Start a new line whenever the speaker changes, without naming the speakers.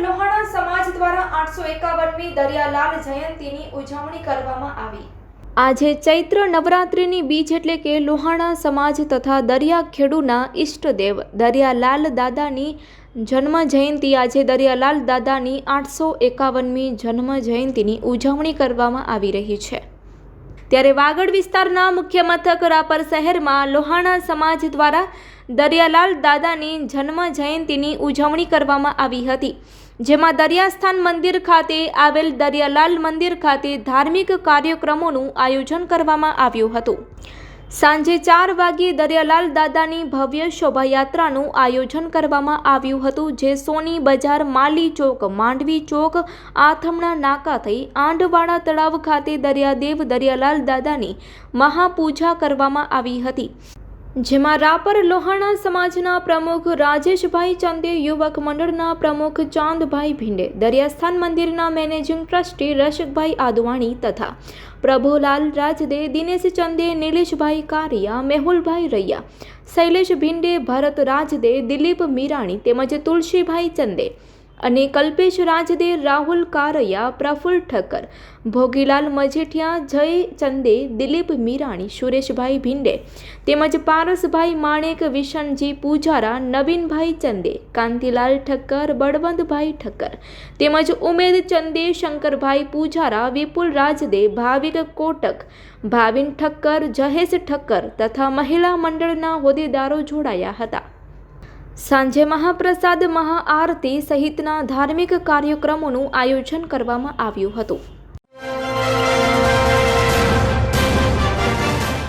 લોહાણા સમાજ દ્વારા આઠસો એકાવનમી દરિયાલાલ જયંતીની ઉજવણી કરવામાં આવી. આજે ચૈત્ર નવરાત્રિની બીજ એટલે કે લોહાણા સમાજ તથા દરિયા ખેડૂના ઈષ્ટદેવ દરિયાલાલ દાદાની જન્મ જયંતિ આજે દરિયાલાલ દાદાની આઠસો એકાવનમી જન્મ જયંતિની ઉજવણી કરવામાં આવી રહી છે. ત્યારે વાગડ વિસ્તારના મુખ્ય મથક રાપર શહેરમાં લોહાણા સમાજ દ્વારા દરિયાલાલ દાદાની જન્મ જયંતિની ઉજવણી કરવામાં આવી હતી, જેમાં દરિયાસ્થાન મંદિર ખાતે આવેલ દરિયાલાલ મંદિર ખાતે ધાર્મિક કાર્યક્રમોનું આયોજન કરવામાં આવ્યું હતું. સાંજે ચાર વાગ્યે દરિયાલાલ દાદાની ભવ્ય શોભાયાત્રાનું આયોજન કરવામાં આવ્યું હતું, જે સોની બજાર માલી ચોક, માંડવી ચોક, આથમણા નાકા થઈ આંડવાડા તળાવ ખાતે દરિયાદેવ દરિયાલાલ દાદાની મહાપૂજા કરવામાં આવી હતી. જેમાં રાપર લોહાણા સમાજના પ્રમુખ રાજેશભાઈ ચંદે, યુવક મંડળના પ્રમુખ ચાંદભાઈ ભીંડે, દરિયાસ્થાન મંદિરના મેનેજિંગ ટ્રસ્ટી રશકભાઈ આદવાણી તથા પ્રભુલાલ રાજદે, દિનેશ ચંદે, નિલેશભાઈ કારિયા, મેહુલભાઈ રૈયા, શૈલેષ ભીંડે, ભરત રાજદે, દિલીપ મીરાણી તેમજ તુલસીભાઈ ચંદે અને કલ્પેશ રાજદે રાહુલ કારૈયા પ્રફુલ્લ ઠક્કર, ભોગીલાલ મજેઠિયા, જય ચંદે, દિલીપ મીરાણી, સુરેશભાઈ ભીંડે તેમજ પારસભાઈ માણેક, વિશનજી પૂજારા, નવીનભાઈ ચંદે, કાંતિલાલ ઠક્કર, બળવંતભાઈ ઠક્કર તેમજ ઉમેદ ચંદે, શંકરભાઈ પૂજારા, વિપુલ રાજદે, ભાવિક કોટક, ભાવિન ઠક્કર જહેશ ઠક્કર તથા મહિલા મંડળના હોદ્દેદારો જોડાયા હતા. સાંજે મહાપ્રસાદ મહાઆરતી સહિતના ધાર્મિક કાર્યક્રમોનું આયોજન કરવામાં આવ્યું હતું.